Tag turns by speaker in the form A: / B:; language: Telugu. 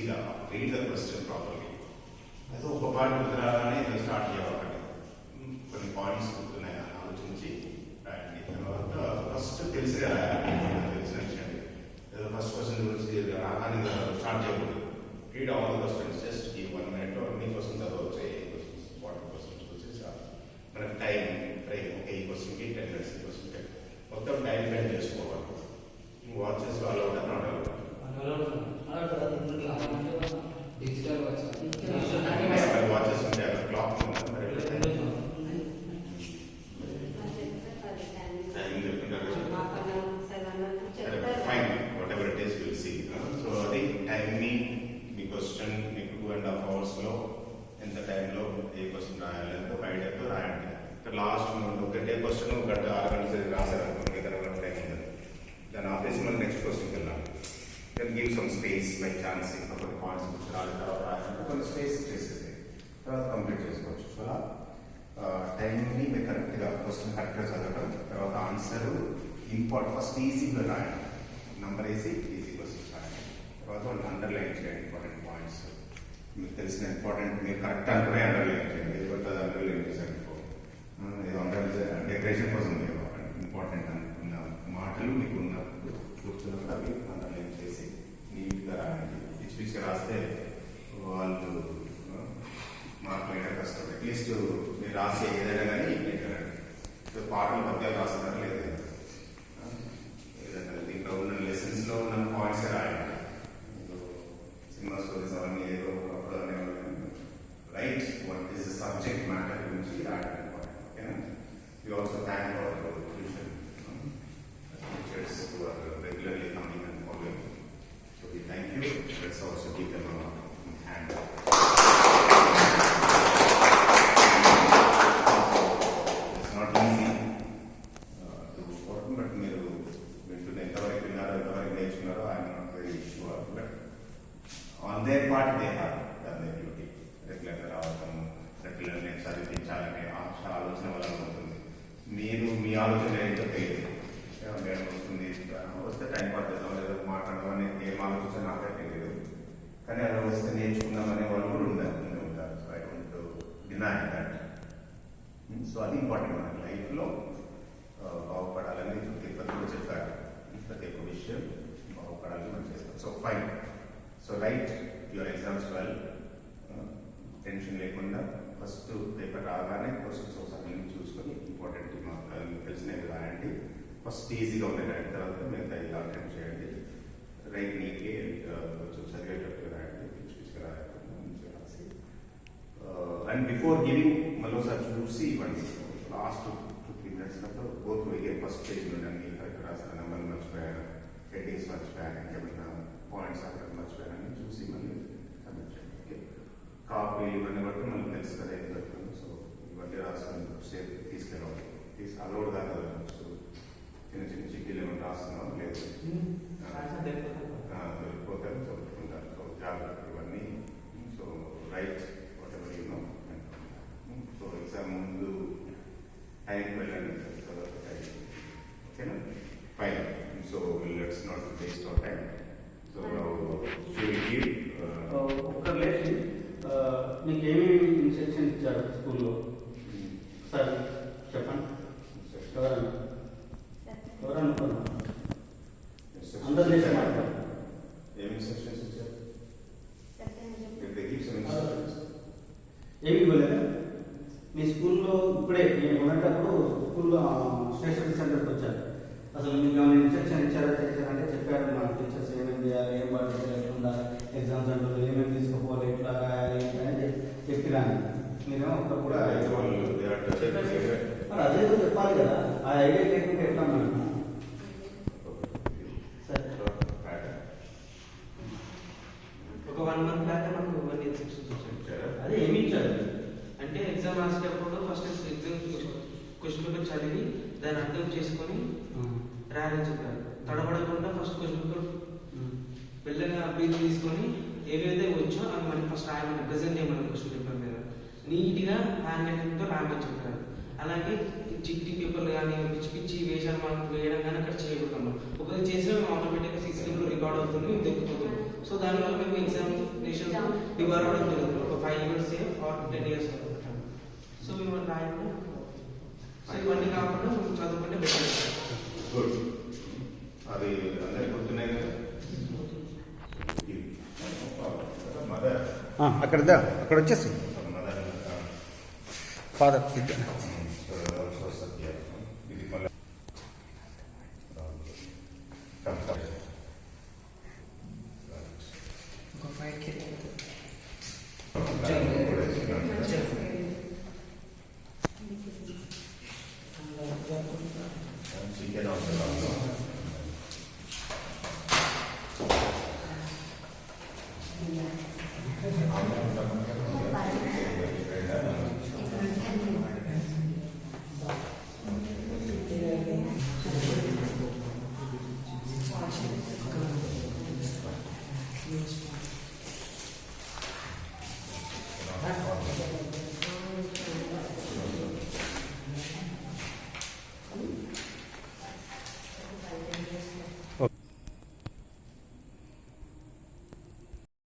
A: First see read the question properly. అది ఒక పాయింట్ గుర్తురాగానే స్టార్ట్ చేయాలి కొన్ని పాయింట్స్ గుర్తున్నాయి ఆలోచించి రాయండి. తర్వాత ఫస్ట్ తెలిసి తెలిసిన విషయం ఏదో ఫస్ట్ క్వశ్చన్ గురించి రాగానే స్టార్ట్ చేయకూడదు. Read all the questions just ఈ వన్ మినిట్ అన్ని క్వశ్చన్స్ చదవచ్చు వచ్చాయి. క్వశ్చన్స్ వాటర్ క్వశ్చన్స్ వచ్చేసి మనకి టైం ఫ్రేమ్ ఓకే ఈ క్వశ్చన్కి టెన్ మినిట్స్ ఈ క్వశ్చన్కి మొత్తం టైం ఫ్రేమ్ చేసుకోవాలి. వాచెస్ వాళ్ళు ఉంటారు నాట్
B: డిజిటల్ వాచ్
A: అలా వాచెస్ ఉంటాయి అక్కడ క్లాక్ ఉంటుంది మరి ఎట్లా time? టైం చెప్తుంటారు fine whatever it is will see so అది టైంని మీ క్వశ్చన్ మీకు టూ అండ్ హాఫ్ అవర్స్లో ఎంత టైంలో ఏ క్వశ్చన్ రాయాలి ఎంత ఐడియాతో రాయండి. లాస్ట్ ఒకటే క్వశ్చన్ ఒక గంట ఆరు గంటలు చదివి రాశారు అనుకోండి మిగతా టైం ఉండదు. దాని ఆపేసి మనం నెక్స్ట్ క్వశ్చన్కి వెళ్ళాలి. Then give some space by chance ఇంకా కొన్ని పాయింట్స్ గురించి రాలి తర్వాత రాయాలంటే కొన్ని స్పేస్ చేసేది తర్వాత కంప్లీట్ చేసుకోవచ్చు. సో టైంని మీరు కరెక్ట్గా క్వశ్చన్ కరెక్ట్గా చదవడం తర్వాత ఆన్సర్ ఇంపార్టెంట్ ఫస్ట్ ఈజీగా రాయండి. నంబర్ వేసి ఈజీ క్వశ్చన్స్ అండర్లైన్ చేయండి ఇంపార్టెంట్ పాయింట్స్ మీకు తెలిసిన ఇంపార్టెంట్ మీరు కరెక్ట్ అనుకునే అండర్లైన్ చేయండి. ఏది పడితే అండర్లైన్ చేశారు ఏదో అండర్ డెకరేషన్ కోసం ఇంపార్టెంట్ అనుకున్న మాటలు మీకు ఉన్న గుర్తున్నప్పుడు అవి అండర్లైన్ చేసి నీట్గా రాయండి. పిచ్చి పిచ్చిగా రాస్తే వాళ్ళు మార్కులు అయినా కష్టం. అట్లీస్ట్ మీరు రాసే ఏదైనా కానీ పాటలు పద్యాలు రాస్తారు? టెన్షన్ లేకుండా ఫస్ట్ పేపర్ రాగానే క్వశ్చన్స్ ఒకసారి చూసుకొని ఇంపార్టెంట్ మాకు తెలిసినవి రాయండి. ఫస్ట్ ఈజీగా ఉన్నాయి రాయండి తర్వాత మిగతా ఇలా అటెంప్ట్ చేయండి. రైట్ నీట్లీ కొంచెం చదివేటట్టుగా రాయండి. పిచ్చి పిచ్చిగా రాయకుండా మంచిగా రాసి అండ్ బిఫోర్ గివింగ్ మళ్ళీ ఒకసారి చూసి ఇవ్వండి. Last two three minutes go through your first page నుండి అన్ని కరెక్ట్ రాసిన నెంబర్ మర్చిపోయాను. హెడ్డింగ్స్ మర్చిపోయాను. ఇంకేమైనా పాయింట్స్ అక్కడ మర్చిపోయానని చూసి మళ్ళీ సబ్మిట్ చేయండి ఓకే కాపీ ఇవన్నీ బట్టి మనకు తెలుసు కదా ఏం జరుగుతుందో సో ఇవన్నీ రాసుకొని సేఫ్ తీసుకెళ్ళాలి తీసు అలౌడ్ కాదు కదా సో చిన్న చిన్న చిక్కీలు ఏమైనా రాస్తున్నాం లేదు వెళ్ళిపోతారు చదువుకుంటారు సో జాగ్రత్త ఇవన్నీ so right whatever you know so exam ముందు టైంకి వెళ్ళండి తర్వాత టైం ఓకేనా fine so let's not waste our time so should give
C: ఒక్క లేచి మీకు ఏమేమి ఇన్స్ట్రక్షన్ ఇచ్చారు స్కూల్లో? సార్ చెప్పండి. ఎవరన్నా? ఎవరన్నా అందరు లేచి మాట్లాడారు
A: ఏమి ఇన్స్ట్రక్షన్స్ ఇచ్చారు?
C: ఏమి ఇవ్వలేదా? మీ స్కూల్లో ఇప్పుడే నేను ఉన్నప్పుడు స్కూల్లో స్టేషనరీ సెంటర్కి వచ్చాను. అసలు మీకు ఏమైనా ఇన్స్ట్రక్షన్ ఇచ్చారా చేశారంటే చెప్పారు మా టీచర్స్ ఏమేమి చేయాలి ఏం పడుతుంది ఎట్లా ఉండాలి ఎగ్జామ్ సెంటర్లో ఏమేమి చెప్పిరాను మీరేమో కూడా మరి అదే చెప్పాలి కదా. ఆ ఐడియా లేకుంటే ఎట్లా మనం.
B: ఒక వన్ మంత్ బ్యాక్ మనకు ఇవన్నీ ఇన్స్ట్రక్షన్స్ వచ్చాయి?
C: అదే ఏమి ఇచ్చారు?
B: అంటే ఎగ్జామ్ రాసేటప్పుడు ఫస్ట్ ఎగ్జామ్ క్వశ్చన్ పేపర్ చదివి దాన్ని అర్థం చేసుకొని రాయాలని చెప్పారు. తడబడకుండా ఫస్ట్ క్వశ్చన్ పేపర్ బ్రీత్ తీసుకొని ఏవైతే వచ్చో అవి మనకి ఫస్ట్ రాయమని ప్రెసెంట్ చేయమని క్వశ్చన్ పేపర్ నీట్గా హ్యాండ్ రైటింగ్తో రాయమని చెప్పారు అలాగే చిట్టి పేపర్లు కానీ పిచ్చి పిచ్చి వేషాలు మనం వేయడం కానీ అక్కడ చేయకూడదు ఒకవేళ చేసినా మేము ఆటోమేటిక్గా సిస్టంలో రికార్డ్ అవుతుంది మేము దొరుకుతుంది సో దానివల్ల మేము ఎగ్జామినేషన్ డివర్ అవ్వడం జరుగుతుంది. ఒక five years or ten years so మేము రాయడం సో ఇవన్నీ కాకుండా మేము చదువుకుంటే బెటర్
A: గుడ్. అది అందరికి గుర్తున్నాయి కదా?
C: అక్కడ అక్కడ వచ్చేసి.
A: 发
C: 的
A: 기 때.